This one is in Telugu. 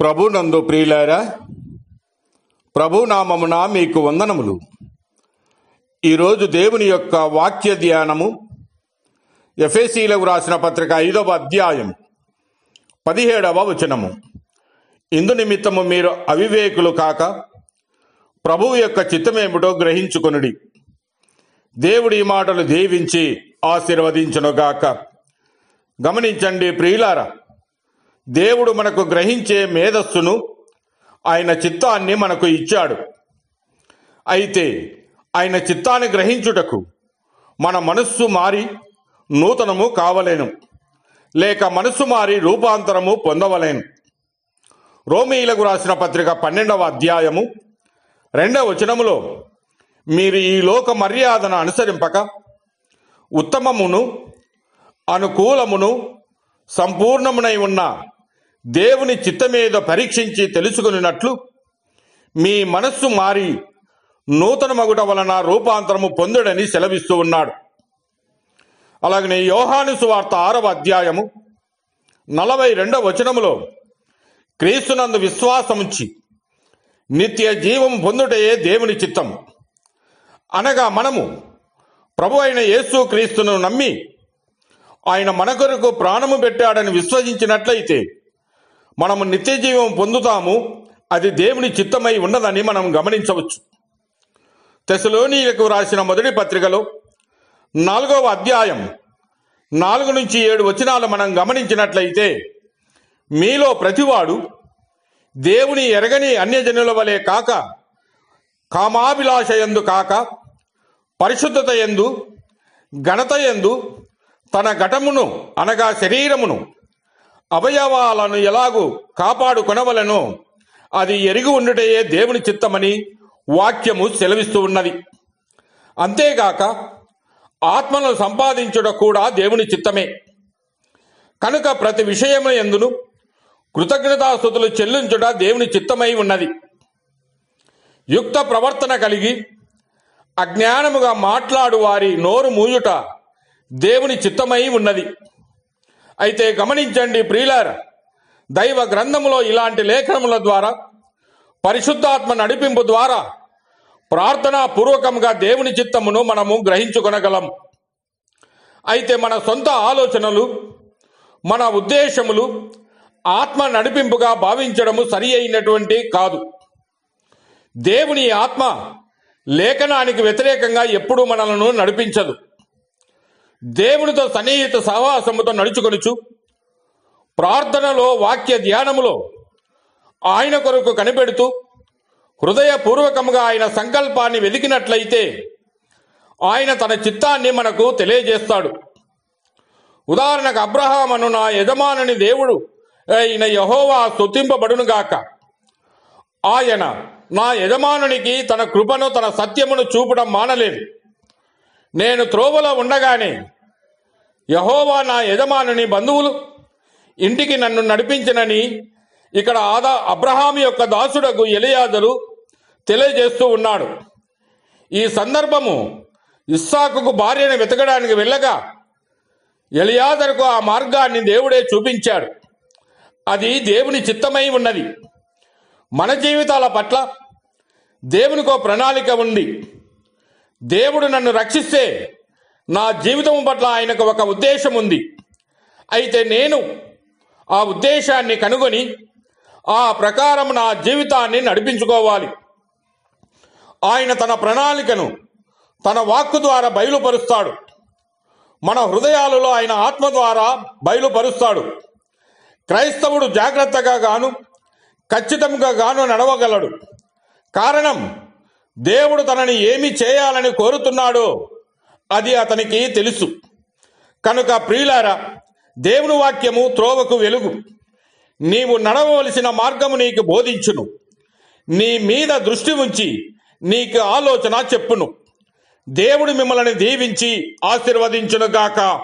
ప్రభునందు ప్రియులారా ప్రభునామమున మీకు వందనములు. ఈరోజు దేవుని యొక్క వాక్య ధ్యానము ఎఫ్ఎసీలకు రాసిన పత్రిక ఐదవ అధ్యాయం పదిహేడవ వచనము. ఇందు నిమిత్తము మీరు అవివేకులు కాక ప్రభువు యొక్క చిత్తమేమిటో గ్రహించుకొనుడి. దేవుడి మాటలు దీవించి ఆశీర్వదించునుగాక. గమనించండి ప్రియులారా దేవుడు మనకు గ్రహించే మేధస్సును ఆయన చిత్తాన్ని మనకు ఇచ్చాడు. అయితే ఆయన చిత్తాన్ని గ్రహించుటకు మన మనస్సు మారి నూతనము కావలేను. లేక మనస్సు మారి రూపాంతరము పొందవలేను. రోమిలకు రాసిన పత్రిక పన్నెండవ అధ్యాయము రెండవ వచనములో మీరు ఈ లోక మర్యాదను అనుసరింపక ఉత్తమమును అనుకూలమును సంపూర్ణమునై ఉన్న దేవుని చిత్తమేదో పరీక్షించి తెలుసుకున్నట్లు మీ మనస్సు మారి నూతన మగుట వలన రూపాంతరము పొందుడని సెలవిస్తూ ఉన్నాడు. అలాగనే యోహాను సువార్త ఆరవ అధ్యాయము నలభై రెండవ వచనములో క్రీస్తునందు విశ్వాసముంచి నిత్య జీవం పొందుటయే దేవుని చిత్తం అనగా మనము ప్రభు అయిన యేసు క్రీస్తును నమ్మి ఆయన మన కొరకు ప్రాణము పెట్టాడని విశ్వసించినట్లయితే మనము నిత్య జీవం పొందుతాము అది దేవుని చిత్తమై ఉన్నదని మనం గమనించవచ్చు. తెసలోనీలకు రాసిన మొదటి పత్రికలో నాలుగవ అధ్యాయం నాలుగు నుంచి ఏడు వచనాలు మనం గమనించినట్లయితే మీలో ప్రతివాడు దేవుని ఎరగని అన్యజనుల వలె కాక కామాభిలాష ఎందు కాక పరిశుద్ధత ఎందు ఘనత ఎందు తన ఘటమును అనగా శరీరమును అవయవాలను ఎలాగూ కాపాడుకొనవలను? అది ఎరిగి ఉండుటయే దేవుని చిత్తమని వాక్యము సెలవిస్తూ ఉన్నది. అంతేగాక ఆత్మను సంపాదించుట కూడా దేవుని చిత్తమే. కనుక ప్రతి విషయము ఎందును కృతజ్ఞతాస్థుతులు చెల్లించుట దేవుని చిత్తమై ఉన్నది. యుక్త ప్రవర్తన కలిగి అజ్ఞానముగా మాట్లాడు వారి నోరు మూయుట దేవుని చిత్తమై ఉన్నది. అయితే గమనించండి ప్రియులార దైవ గ్రంథములో ఇలాంటి లేఖనముల ద్వారా పరిశుద్ధాత్మ నడిపింపు ద్వారా ప్రార్థనా పూర్వకంగా దేవుని చిత్తమును మనము గ్రహించుకొనగలం. అయితే మన సొంత ఆలోచనలు మన ఉద్దేశములు ఆత్మ నడిపింపుగా భావించడము సరి అయినటువంటి కాదు. దేవుని ఆత్మ లేఖనానికి వ్యతిరేకంగా ఎప్పుడూ మనలను నడిపించదు. దేవునితో సన్నిహిత సహవాసముతో నడుచుకొనుచు ప్రార్థనలో వాక్య ధ్యానములో ఆయన కొరకు కనిపెడుతూ హృదయపూర్వకముగా ఆయన సంకల్పాన్ని వెతికినట్లయితే ఆయన తన చిత్తాన్ని మనకు తెలియజేస్తాడు. ఉదాహరణకు అబ్రహామను నా యజమానుని దేవుడు అయిన యహోవా స్తుతింపబడునుగాక. ఆయన నా యజమానునికి తన కృపను తన సత్యమును చూపడం మానలేదు నేను త్రోవలో ఉండగానే యహోవా నా యజమానుని బంధువులు ఇంటికి నన్ను నడిపించినని ఇక్కడ ఆదా అబ్రహాం యొక్క దాసుడకు ఎలియాజరు తెలియజేస్తూ ఉన్నాడు. ఈ సందర్భము ఇస్సాకుకు భార్యను వెతకడానికి వెళ్ళగా ఎలియాజరుకు ఆ మార్గాన్ని దేవుడే చూపించాడు. అది దేవుని చిత్తమై ఉన్నది. మన జీవితాల పట్ల దేవునికో ప్రణాళిక ఉంది. దేవుడు నన్ను రక్షిస్తే నా జీవితం పట్ల ఆయనకు ఒక ఉద్దేశం ఉంది అయితే నేను ఆ ఉద్దేశాన్ని కనుగొని ఆ ప్రకారం నా జీవితాన్ని నడిపించుకోవాలి. ఆయన తన ప్రణాళికను తన వాక్కు ద్వారా బయలుపరుస్తాడు. మన హృదయాలలో ఆయన ఆత్మ ద్వారా బయలుపరుస్తాడు. క్రైస్తవుడు జాగ్రత్తగా గాను ఖచ్చితంగా గాను నడవగలడు. కారణం దేవుడు తనని ఏమి చేయాలని కోరుతున్నాడో అది అతనికి తెలుసు. కనుక ప్రియులారా దేవుని వాక్యము త్రోవకు వెలుగు. నీవు నడవవలసిన మార్గము నీకు బోధించును. నీ మీద దృష్టి ఉంచి నీకు ఆలోచన చెప్పును. దేవుడు మిమ్మల్ని దీవించి ఆశీర్వదించునుగాక.